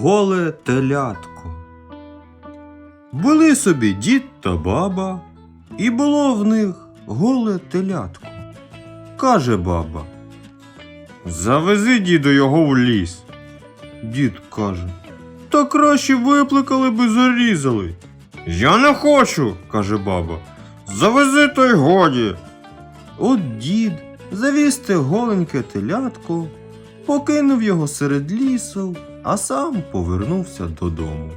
Голе телятко. Були собі дід та баба, і було в них голе телятко. Каже баба. Завези діду його в ліс. Дід каже. Та краще випликали би зарізали. Я не хочу, каже баба. Завези то й годі. От дід завіз голеньке телятко, покинув його серед лісу, а сам повернувся додому.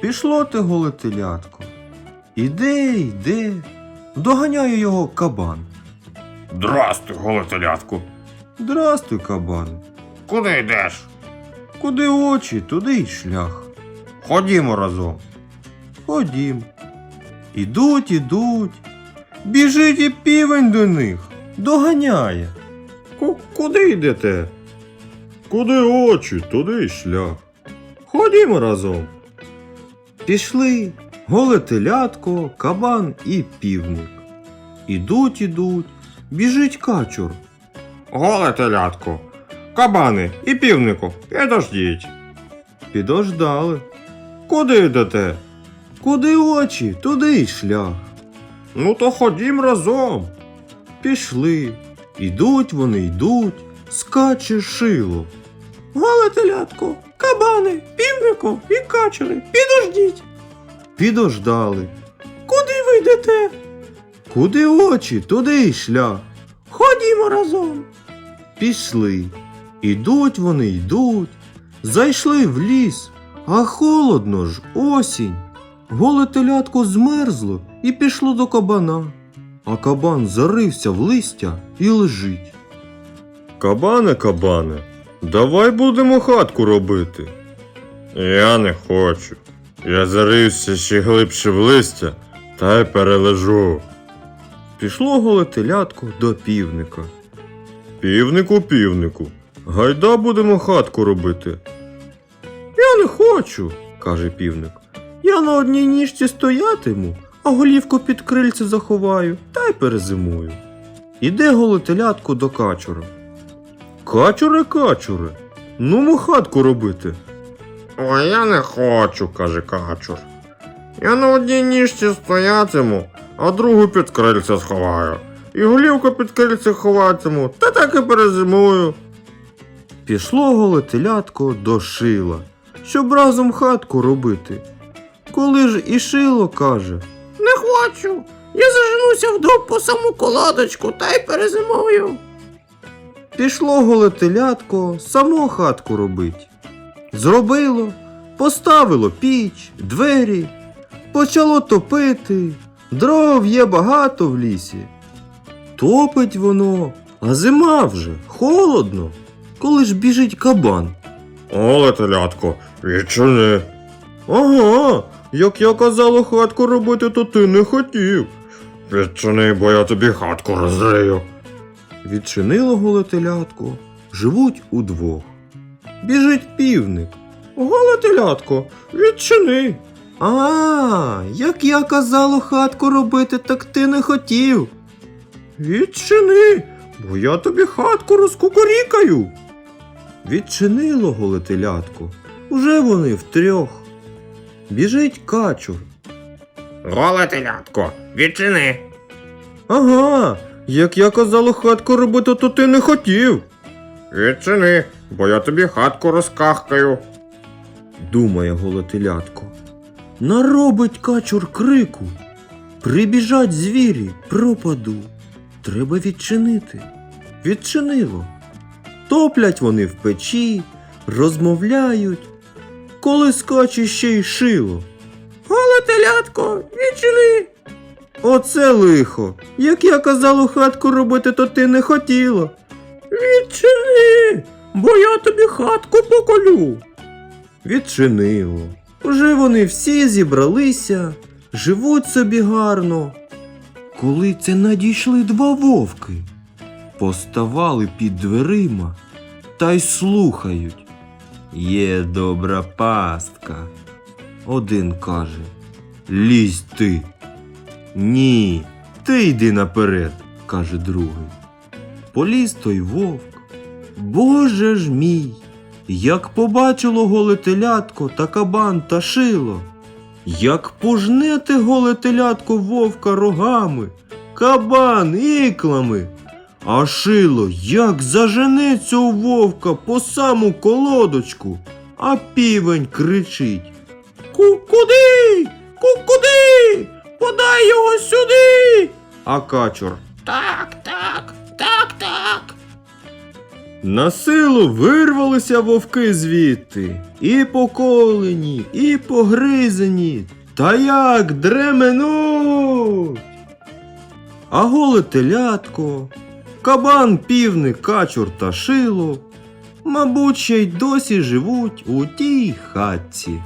Пішло те голе телятко. Іде, йде, доганяє його кабан. Здрастуй, голе телятку. Здрастуй, кабан. Куди йдеш? Куди очі, туди й шлях. Ходімо разом. Ходім. Ідуть, ідуть. Біжить і півень до них. Доганяє. Ку- куди йдете? Куди очі, туди й шлях. Ходімо разом. Пішли голе телятко, кабан і півник. Ідуть, ідуть, біжить качур. Голе телятку. Кабани і півнику, підождіть. Підождали. Куди йдете? Куди очі, туди й шлях. Ну то ходім разом. Пішли. Ідуть вони йдуть, скаче шило. Голе телятко, кабани, півнику і качери, підождіть. Підождали. Куди ви йдете? Куди очі, туди й шлях. Ходімо разом. Пішли. Ідуть вони йдуть, зайшли в ліс, а холодно ж осінь. Голе телятко змерзло і пішло до кабана а кабан зарився в листя і лежить. Кабане, кабане, давай будемо хатку робити. Я не хочу. Я зарився ще глибше в листя та й перележу. Пішло голетелятко до півника. Півнику, півнику. Гайда будемо хатку робити. Я не хочу, каже півник. Я на одній ніжці стоятиму, а голівку під крильце заховаю та й перезимую. Іде голетелятко до качура. Качуре, качуре, ну хатку робити. Ой, я не хочу, каже качур. Я на одній ніжці стоятиму, а другу під крильце сховаю. І голівку під крильце ховатиму, та так і перезимую. Пішло голетелятко до шила, щоб разом хатку робити. Коли ж і шило каже, Не хочу. Я заженуся в дуб по саму колодочку та й перезимую. Пішло голе телятко само хатку робить. Зробило, поставило піч, двері, почало топити, дров є багато в лісі. Топить воно, а зима вже, холодно, коли ж біжить кабан. Телятко, відчини. Ага, як я казала хатку робити, то ти не хотів. Відчини, бо я тобі хатку розрию. Відчинило голе телятко, живуть удвох. Біжить півник. Голе телятко, відчини. А, як я казало хатку робити, так ти не хотів. Відчини, бо я тобі хатку розкукурікаю. Відчинило голе телятко. Уже вони втрьох. Біжить качур. Голе телятко, відчини. Ага, як я казало хатку робити, то ти не хотів. Відчини, бо я тобі хатку розкахкаю. думає голотелятко. Наробить качур крику. Прибіжать звірі, пропаду. Треба відчинити. Відчинило. Топлять вони в печі, розмовляють. Коли скаче ще й шило. Голе телятко, відчини. Оце лихо. Як я казало хатку робити, то ти не хотіла. Відчини, бо я тобі хатку поколю. Відчинило. Уже вони всі зібралися, живуть собі гарно. Коли це надійшли два вовки, поставали під дверима та й слухають. Є добра пастка. Один каже Лізь ти. Ні, ти йди наперед, каже другий. Поліз той вовк. Боже ж мій, як побачило голе телятко та кабан та шило, як пожне те голе телятко вовка рогами, кабан іклами, а шило як зажене цього вовка по саму колодочку, а півень кричить. Ку-куди? Ку-куди? Подай його сюди. А качур Так, так, так, так. На силу вирвалися вовки звідти, і поколені, і погризені, та як дременуть. А голе телятко, кабан, півник, качур та шило, мабуть, ще й досі живуть у тій хатці.